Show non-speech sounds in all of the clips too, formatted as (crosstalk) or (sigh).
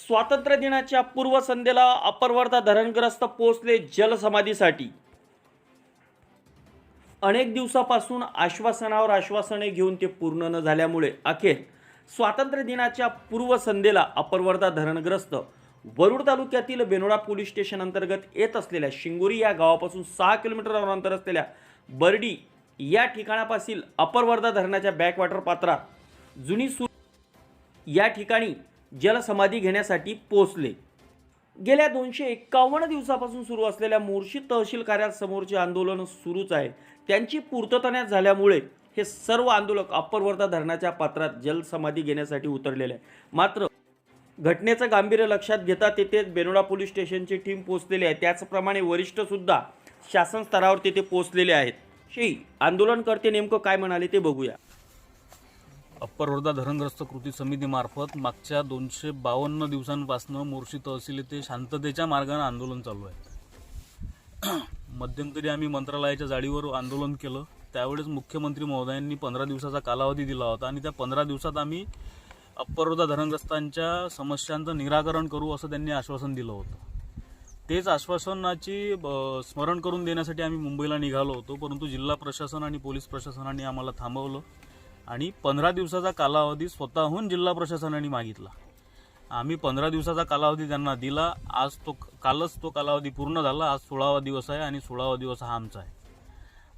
स्वातंत्र्य दिनाच्या पूर्वसंध्येला अपर वर्धा धरणग्रस्त पोहोचले जलसमाधीसाठी. अनेक दिवसापासून आश्वासनावर आश्वासने घेऊन ते पूर्ण न झाल्यामुळे अखेर स्वातंत्र्य दिनाच्या पूर्वसंध्येला अपर वर्धा धरणग्रस्त वरुड तालुक्यातील बेनोडा पोलीस स्टेशन अंतर्गत येत असलेल्या शिंगोरी या गावापासून सहा किलोमीटरवर अंतर असलेल्या बर्डी या ठिकाणापासील अपर वर्धा धरणाच्या बॅकवॉटर पात्रात जुनी सु या ठिकाणी जलसमाधी घेण्यासाठी पोचले. गेल्या दोनशे एक्कावन्न दिवसापासून सुरू असलेल्या मोर्शी तहसील कार्यालयासमोरचे आंदोलन सुरूच आहे. त्यांची पूर्तता न झाल्यामुळे हे सर्व आंदोलक अप्पर वर्धा धरणाच्या पात्रात जलसमाधी घेण्यासाठी उतरलेले आहे मात्र घटनेचं गांभीर्य लक्षात घेता तेथे बेनोडा पोलीस स्टेशनची टीम पोहोचलेली आहे. त्याचप्रमाणे वरिष्ठसुद्धा शासन स्तरावर तेथे पोहोचलेले आहेत. शेही आंदोलनकर्ते नेमकं काय म्हणाले ते बघूया. अप्पर वर्धा धरणग्रस्त कृती समितीमार्फत मागच्या दोनशे बावन्न दिवसांपासून मोर्शी तहसील येथे शांततेच्या मार्गाने आंदोलन चालू आहे. (clears throat) मध्यंतरी आम्ही मंत्रालयाच्या जाळीवर आंदोलन केलं. त्यावेळेस मुख्यमंत्री महोदयांनी पंधरा दिवसाचा कालावधी दिला होता आणि त्या पंधरा दिवसात आम्ही अप्पर धरणग्रस्तांच्या समस्यांचं निराकरण करू असं त्यांनी आश्वासन दिलं होतं. तेच आश्वासनाची ब- स्मरण करून देण्यासाठी आम्ही मुंबईला निघालो होतो परंतु जिल्हा प्रशासन आणि पोलीस प्रशासनाने आम्हाला थांबवलं. आणि पंधरा दिवसाचा कालावधी स्वतःहून जिल्हा प्रशासनाने मागितला. आम्ही पंधरा दिवसाचा कालावधी त्यांना दिला. आज तो कालच तो कालावधी पूर्ण झाला. आज सोळावा दिवस आहे आणि सोळावा दिवस हा आमचा आहे.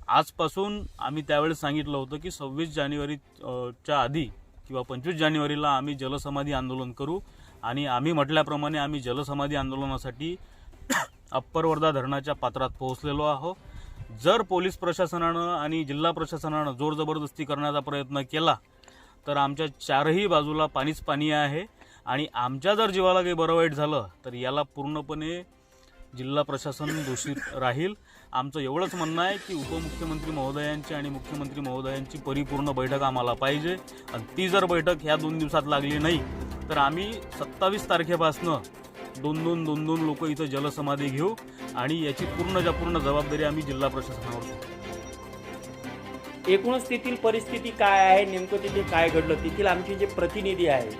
आजपासून आम्ही त्यावेळेस सांगितलं होतं की सव्वीस जानेवारी च्या आधी किंवा पंचवीस जानेवारीला आम्ही जलसमाधी आंदोलन करू आणि आम्ही म्हटल्याप्रमाणे आम्ही जलसमाधी आंदोलनासाठी (coughs) अप्पर वर्धा धरणाच्या पात्रात पोहोचलेलो आहोत जर पोलीस प्रशासनानं आणि जिल्हा प्रशासनानं जोर जबरदस्ती करण्याचा प्रयत्न केला तर आमच्या चारही बाजूला पाणीच पाणी आहे. आणि आमच्या जर जीवाला काही बरं वाईट झालं तर याला पूर्णपणे जिल्हा प्रशासन दोषी राहील. आमचं एवढंच म्हणणं आहे की उपमुख्यमंत्री महोदयांची आणि मुख्यमंत्री महोदयांची परिपूर्ण बैठक आम्हाला पाहिजे. आणि ती जर बैठक ह्या दोन दिवसात लागली नाही तर आम्ही सत्तावीस तारखेपासनं दोन दोन दोन दोन लोक इथं जलसमाधी घेऊ. आणि याची पूर्णच्या पूर्ण जबाबदारी आम्ही जिल्हा प्रशासनावर एकूणच तेथील परिस्थिती काय आहे नेमकं तिथे काय घडलं तेथील आमचे जे प्रतिनिधी आहे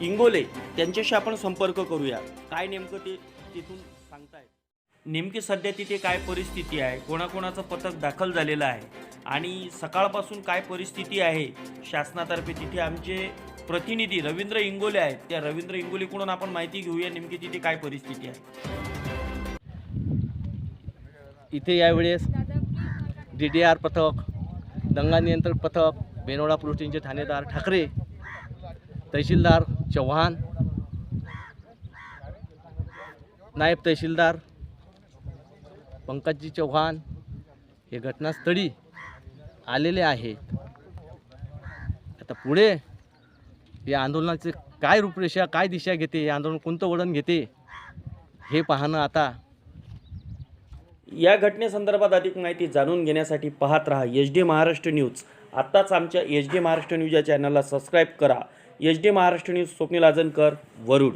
इंगोले त्यांच्याशी आपण संपर्क करूया. काय नेमकं ते तिथून सांगताय नेमकी सध्या तिथे काय परिस्थिती आहे कोणाकोणाचं पथक दाखल झालेलं आहे आणि सकाळपासून काय परिस्थिती आहे शासनातर्फे तिथे आमचे प्रतिनिधी रवींद्र इंगोले आहेत. त्या रवींद्र इंगोलेकडून आपण माहिती घेऊया नेमकी तिथे काय परिस्थिती आहे. इथे यावेळेस डी डी आर पथक दंगा नियंत्रण पथक बेनोडा पोलीस ठाणेदार ठाकरे तहसीलदार चव्हाण नायब तहसीलदार पंकजी चव्हाण हे घटनास्थळी आलेले आहेत. आता पुढे या आंदोलनाचे काय रूपरेषा काय दिशा घेते हे आंदोलन कोणतं वळण घेते हे पाहणं आता या घटनेसंदर्भात अधिक माहिती जाणून घेण्यासाठी पाहत रहा एच डी महाराष्ट्र न्यूज. आत्ताच आमच्या एच डी महाराष्ट्र न्यूज या चॅनलला सबस्क्राईब करा. H D Maharashtra news Swapnil Ajankar Warud.